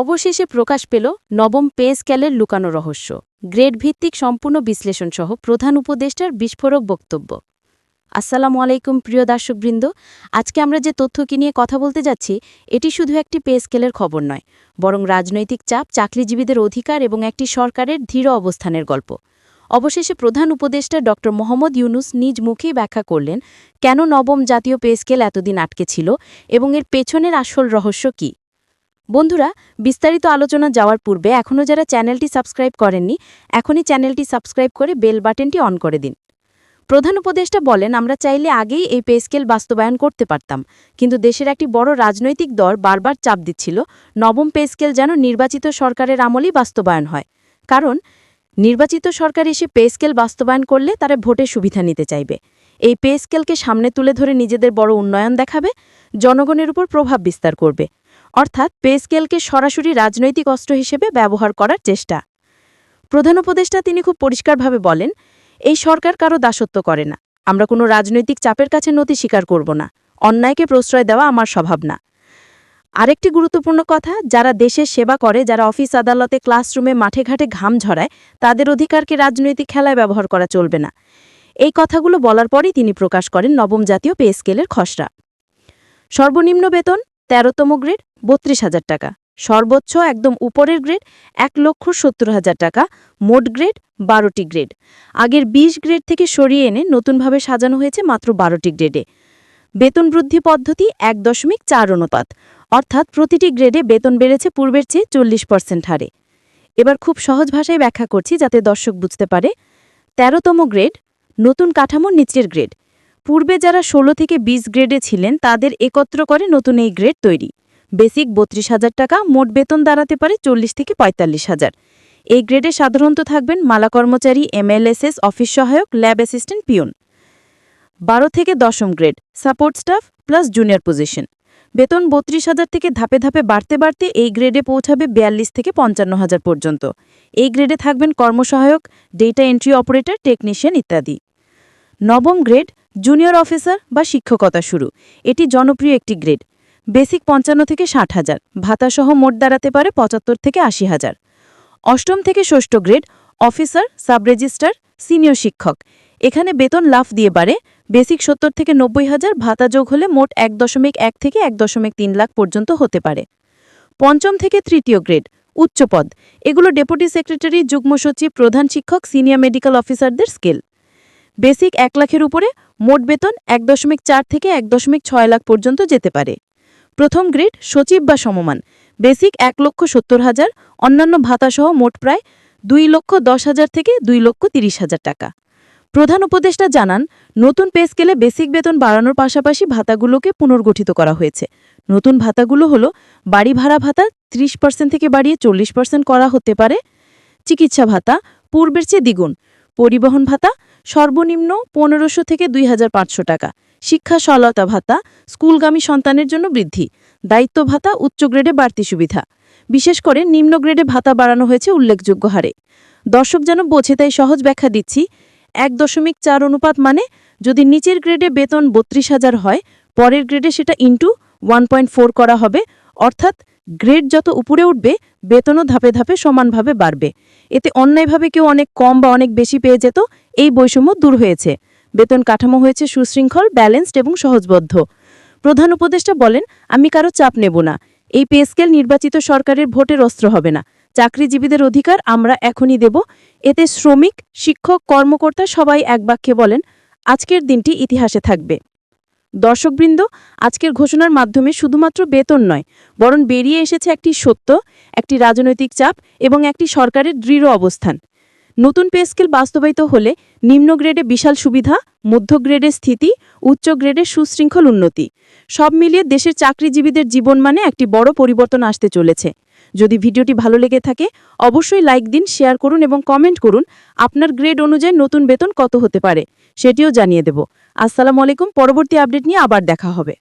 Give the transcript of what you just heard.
অবশেষে প্রকাশ পেল নবম পে স্কেলের লুকানো রহস্য। গ্রেড ভিত্তিক সম্পূর্ণ বিশ্লেষণসহ প্রধান উপদেষ্টার বিস্ফোরক বক্তব্য। আসসালামু আলাইকুম, প্রিয় দর্শকবৃন্দ। আজকে আমরা যে তথ্যকে নিয়ে কথা বলতে যাচ্ছি, এটি শুধু একটি পে স্কেলের খবর নয়, বরং রাজনৈতিক চাপ, চাকরিজীবীদের অধিকার এবং একটি সরকারের দৃঢ় অবস্থানের গল্প। অবশেষে প্রধান উপদেষ্টা ড. মোহাম্মদ ইউনুস নিজ মুখেই ব্যাখ্যা করলেন, কেন নবম জাতীয় পে স্কেল এতদিন আটকে ছিল এবং এর পেছনের আসল রহস্য কী? বন্ধুরা, বিস্তারিত আলোচনা যাওয়ার পূর্বে এখনও যারা চ্যানেলটি সাবস্ক্রাইব করেননি, এখনই চ্যানেলটি সাবস্ক্রাইব করে বেল বাটনটি অন করে দিন। প্রধান উপদেষ্টা বলেন, আমরা চাইলে আগেই এই পে স্কেল বাস্তবায়ন করতে পারতাম, কিন্তু দেশের একটি বড় রাজনৈতিক দল বারবার চাপ দিচ্ছিল, নবম পে স্কেল যেন নির্বাচিত সরকারের আমলেই বাস্তবায়ন হয়। কারণ, নির্বাচিত সরকার এসে পে স্কেল বাস্তবায়ন করলে তারা ভোটের সুবিধা নিতে চাইবে। এই পে স্কেলকে সামনে তুলে ধরে নিজেদের বড় উন্নয়ন দেখাবে, জনগণের উপর প্রভাব বিস্তার করবে। অর্থাৎ পে স্কেলকে সরাসরি রাজনৈতিক অস্ত্র হিসেবে ব্যবহার করার চেষ্টা। প্রধান উপদেষ্টা তিনি খুব পরিষ্কারভাবে বলেন, এই সরকার কারও দাসত্ব করে না। আমরা কোনো রাজনৈতিক চাপের কাছে নতি স্বীকার করব না। অন্যায়কে প্রশ্রয় দেওয়া আমার স্বভাব না। আরেকটি গুরুত্বপূর্ণ কথা, যারা দেশের সেবা করে, যারা অফিস আদালতে ক্লাসরুমে মাঠে ঘাটে ঘাম ঝরায়, তাদের অধিকারকে রাজনৈতিক খেলায় ব্যবহার করা চলবে না। এই কথাগুলো বলার পরেই তিনি প্রকাশ করেন নবম জাতীয় পে স্কেলের খসড়া। সর্বনিম্ন বেতন তেরোতম গ্রেড বত্রিশ হাজার টাকা। সর্বোচ্চ একদম উপরের গ্রেড এক লক্ষ সত্তর হাজার টাকা, মোট গ্রেড বারোটি গ্রেড আগের ২০ গ্রেড থেকে সরিয়ে এনে নতুনভাবে সাজানো হয়েছে মাত্র বারোটি গ্রেডে বেতন বৃদ্ধি পদ্ধতি এক দশমিক চার অনুপাত। অর্থাৎ প্রতিটি গ্রেডে বেতন বেড়েছে পূর্বের চেয়ে চল্লিশ পার্সেন্ট হারে। এবার খুব সহজ ভাষায় ব্যাখ্যা করছি যাতে দর্শক বুঝতে পারে। তেরোতম গ্রেড নতুন কাঠামোর নিচের গ্রেড পূর্বে যারা ১৬ থেকে ২০ গ্রেডে ছিলেন, তাদের একত্র করে নতুন এই গ্রেড তৈরি। বেসিক বত্রিশ হাজার টাকা, মোট বেতন দাঁড়াতে পারে চল্লিশ থেকে পঁয়তাল্লিশ হাজার। এই গ্রেডে সাধারণত থাকবেন মালা কর্মচারী, এমএলএসএস, অফিস সহায়ক, ল্যাব অ্যাসিস্ট্যান্ট, পিয়ন। বারো থেকে দশম grade, support staff plus junior position. বেতন বত্রিশ হাজার থেকে ধাপে ধাপে বাড়তে বাড়তে এই গ্রেডে পৌঁছাবে বিয়াল্লিশ থেকে পঞ্চান্ন হাজার পর্যন্ত। এই গ্রেডে থাকবেন কর্মসহায়ক, ডেটা এন্ট্রি অপারেটর, টেকনিশিয়ান ইত্যাদি। নবম গ্রেড, জুনিয়র অফিসার বা শিক্ষকতা শুরু। এটি জনপ্রিয় একটি গ্রেড। বেসিক পঞ্চান্ন থেকে ষাট হাজার। ভাতাসহ মোট দাঁড়াতে পারে পঁচাত্তর থেকে আশি হাজার। অষ্টম থেকে ষষ্ঠ grade, officer sub registrar senior শিক্ষক। এখানে বেতন লাফ দিয়ে বাড়ে। বেসিক সত্তর থেকে নব্বই হাজার, ভাতা যোগ হলে মোট এক দশমিক এক থেকে এক দশমিক তিন লাখ পর্যন্ত হতে পারে। পঞ্চম থেকে তৃতীয় গ্রেড উচ্চপদ এগুলো ডেপুটি সেক্রেটারি, যুগ্ম সচিব, প্রধান শিক্ষক, সিনিয়র মেডিকেল অফিসারদের স্কেল। বেসিক এক লাখের উপরে মোট বেতন এক দশমিক চার থেকে এক দশমিক ছয় লাখ পর্যন্ত যেতে পারে। প্রথম গ্রেড সচিব বা সমমান। বেসিক এক লক্ষ সত্তর হাজার, অন্যান্য ভাতাসহ মোট প্রায় দুই লক্ষ দশ হাজার থেকে দুই লক্ষ তিরিশ হাজার টাকা। প্রধান উপদেষ্টা জানান, নতুন পে স্কেলে বেসিক বেতন বাড়ানোর পাশাপাশি ভাতাগুলোকে পুনর্গঠিত করা হয়েছে। নতুন ভাতাগুলো হলো বাড়ি ভাড়া ভাতা ত্রিশ পার্সেন্ট থেকে বাড়িয়ে চল্লিশ পার্সেন্ট করা হতে পারে। চিকিৎসা ভাতা, পূর্বের চেয়ে দ্বিগুণ। পরিবহন ভাতা সর্বনিম্ন পনেরোশো থেকে দুই হাজার পাঁচশো টাকা। শিক্ষা সহায়তা ভাতা, স্কুলগামী সন্তানের জন্য বৃদ্ধি। দায়িত্ব ভাতা, উচ্চ গ্রেডে বাড়তি সুবিধা। বিশেষ করে নিম্ন গ্রেডে ভাতা বাড়ানো হয়েছে উল্লেখযোগ্য হারে। দর্শক যেন বোঝে, তাই সহজ ব্যাখ্যা দিচ্ছি। এক দশমিক চার অনুপাত মানে যদি নিচের গ্রেডে বেতন বত্রিশ হাজার হয়, পরের গ্রেডে সেটা ইন্টু ওয়ান করা হবে। অর্থাৎ গ্রেড যত উপরে উঠবে, বেতনও ধাপে ধাপে সমানভাবে বাড়বে। এতে অন্যায়ভাবে কেউ অনেক কম বা অনেক বেশি পেয়ে যেত এই বৈষম্য দূর হয়েছে। বেতন কাঠামো হয়েছে সুশৃঙ্খল, ব্যালেন্সড এবং সহজবদ্ধ। প্রধান উপদেষ্টা বলেন, আমি কারও চাপ নেব না। এই পে স্কেল নির্বাচিত সরকারের ভোটের অস্ত্র হবে না। চাকরিজীবীদের অধিকার আমরা এখনই দেব। এতে শ্রমিক, শিক্ষক, কর্মকর্তা সবাই এক বাক্যে বলেন, আজকের দিনটি ইতিহাসে থাকবে। দর্শকবৃন্দ, আজকের ঘোষণার মাধ্যমে শুধুমাত্র বেতন নয়, বরং বেরিয়ে এসেছে একটি সত্য, একটি রাজনৈতিক চাপ এবং একটি সরকারের দৃঢ় অবস্থান। নতুন পে স্কেল বাস্তবায়িত হলে নিম্ন গ্রেডে বিশাল সুবিধা, মধ্য গ্রেডে স্থিতি, উচ্চ গ্রেডে সুশৃঙ্খল উন্নতি। সব মিলিয়ে দেশের চাকরিজীবীদের জীবন মানে একটি বড় পরিবর্তন আসতে চলেছে। যদি ভিডিওটি ভালো লেগে থাকে, অবশ্যই লাইক দিন, শেয়ার করুন এবং কমেন্ট করুন আপনার গ্রেড অনুযায়ী নতুন বেতন কত হতে পারে, সেটিও জানিয়ে দেব। আসসালামু আলাইকুম, পরবর্তী আপডেট নিয়ে আবার দেখা হবে।